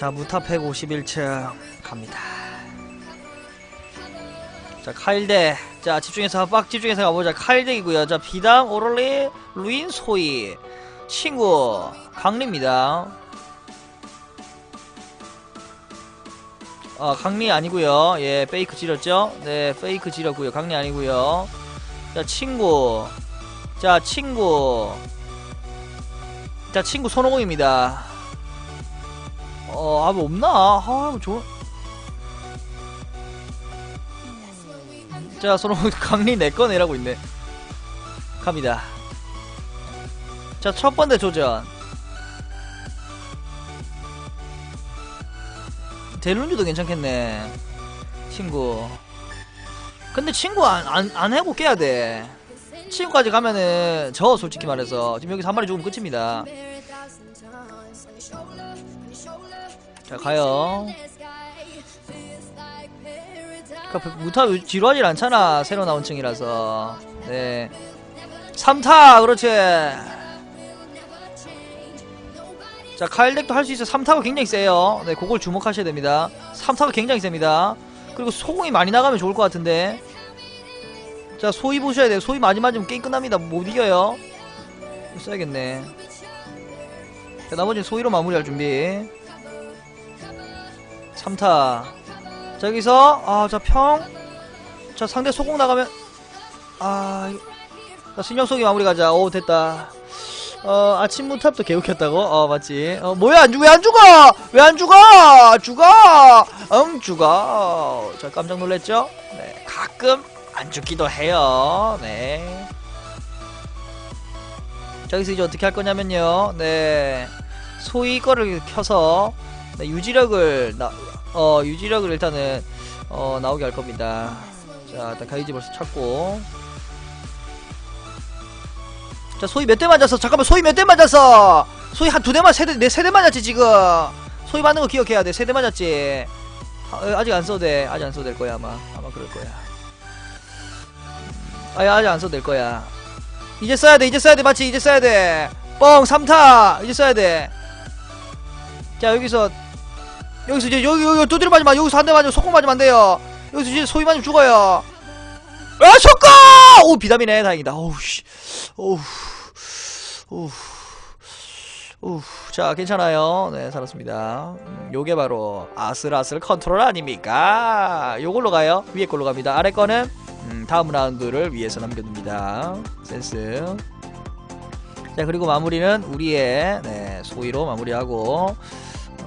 자 무탑 151층 갑니다. 자 카일덱 자 집중해서 빡 집중해서 가보자. 카일덱이고요. 자 비담 오롤리 루인 소이. 친구 강리입니다. 아 강리 아니고요. 예 페이크 지렸죠? 네 페이크 지렸고요. 강리 아니고요. 자 친구. 자 친구. 자 친구 손오공입니다 어, 아, 뭐 없나? 아, 뭐 좋은. 자, 서로 강리 내꺼 내라고 있네. 갑니다. 자, 첫 번째 조전. 델룬주도 괜찮겠네. 친구. 근데 친구 안, 안, 안 해고 깨야 돼. 친구까지 가면은, 저 솔직히 말해서. 지금 여기서 한 마리 죽으면 끝입니다. 자, 가요. 그니까 무타 지루하질 않잖아 새로 나온 층이라서. 네. 3타 그렇지. 자 카일덱도 할 수 있어 3타가 굉장히 세요. 네 그걸 주목하셔야 됩니다. 3타가 굉장히 셉니다. 그리고 소공이 많이 나가면 좋을 것 같은데. 자 소위 보셔야 돼요. 소위 많이 맞으면 게임 끝납니다. 못 이겨요. 써야겠네. 자 나머지는 소위로 마무리할 준비 3타. 자 여기서 아자평자 상대 소공 나가면 아 자, 신경 속이 마무리 가자. 오 됐다. 어 아침 무탑도 개웃겼다고? 어 맞지. 어 뭐야 안 죽어 왜 안 죽어? 왜 안 죽어? 죽어! 응 죽어. 자 깜짝 놀랐죠? 네 가끔 안 죽기도 해요. 네. 자, 여기서 이제 어떻게 할 거냐면요. 네. 소위 거를 켜서 네, 유지력을 나, 어 유지력을 일단은 어 나오게 할 겁니다. 자 일단 가이지 벌써 찾고. 자 소희 몇대 맞았어? 잠깐만 소희 몇대 맞았어? 소희 한두 대만 세대 네세 대 맞았지 지금. 소희 맞는 거 기억해야 돼. 세 대 맞았지. 아, 아직 안 써도 돼. 아직 안 써도 될 거야 아마. 아마 그럴 거야. 아 아직 안 써도 될 거야. 이제 써야 돼 이제 써야 돼. 맞지 이제 써야 돼뻥 3타. 이제 써야 돼자 여기서 여기서 이제 여기 여기 두드려 맞으면 안- 여기서 한 대 맞으면 속공 맞으면 안 돼요. 여기서 이제 소위 맞으면 죽어요. 아 속공! 오 비담이네 다행이다. 오우 씨, 오우, 오우, 오우. 자 괜찮아요. 네 살았습니다. 음, 요게 바로 아슬아슬 컨트롤 아닙니까? 요걸로 가요. 위에 걸로 갑니다. 아래 거는 음, 다음 라운드를 위해서 남겨둡니다. 센스. 자 그리고 마무리는 우리의 네, 소위로 마무리하고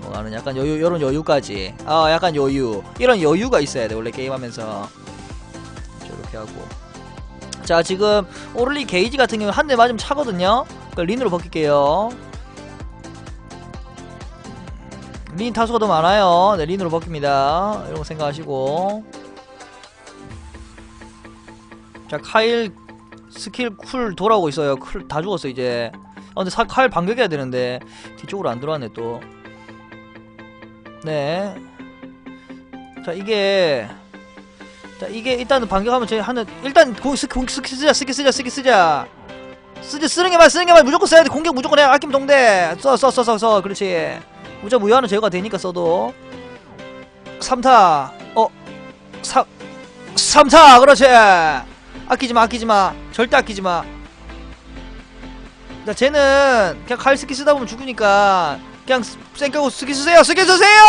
넘어가는 약간 여유 요런 여유까지. 아 약간 여유. 이런 여유가 있어야 돼 원래 게임하면서. 저렇게 하고. 자 지금 오를리 게이지 같은 경우 한 대 맞으면 차거든요. 그러니까 린으로 벗길게요. 린 타수가 더 많아요. 네 린으로 벗깁니다. 이런 거 생각하시고. 자 카일 스킬 쿨 돌아오고 있어요. 쿨 다 죽었어 이제. 아 근데 사, 칼 반격해야 되는데. 뒤쪽으로 안 들어왔네 또 네. 자, 이게. 자, 이게 일단은 반격하면 저희 하는. 일단 공, 스, 공, 스킬 쓰자, 스킬 쓰자, 스킬 쓰자. 쓰자, 쓰는 게만, 쓰는 게만 무조건 써야 돼. 공격 무조건 해. 아낌 동대. 써, 써, 써, 써, 써. 그렇지. 무자 무효하는 제거가 되니까 써도. 3타. 어. 3, 3타. 그렇지. 아끼지 마, 아끼지 마. 절대 아끼지 마. 자, 쟤는 그냥 칼 스킬 쓰다 보면 죽으니까 그냥 쌩까고 스킬 쓰세요 스킬 쓰세요!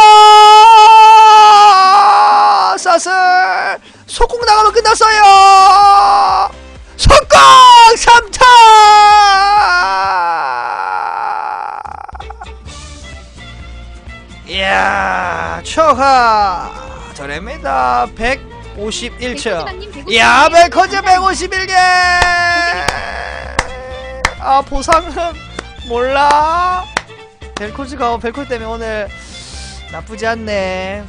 사슬! 속공 나가면 끝났어요! 속공 3타! 이야 초하! 저랩니다. 151층 이야 벨커즈 151개! 아 보상은 몰라 벨코즈가 벨코즈 때문에 오늘 나쁘지 않네.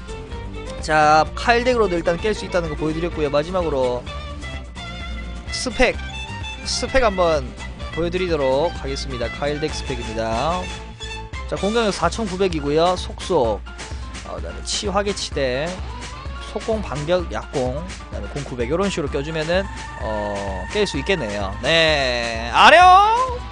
자, 칼덱으로도 일단 깰 수 있다는 거 보여드렸고요. 마지막으로 스펙, 스펙 한번 보여드리도록 하겠습니다. 카일덱 스펙입니다. 자, 공격력 4,900이고요. 속속, 어, 그다음에 치화계 치대, 속공, 반격, 약공, 그다음에 공 900 이런 식으로 껴주면은 어, 깰 수 있겠네요. 네, 아령.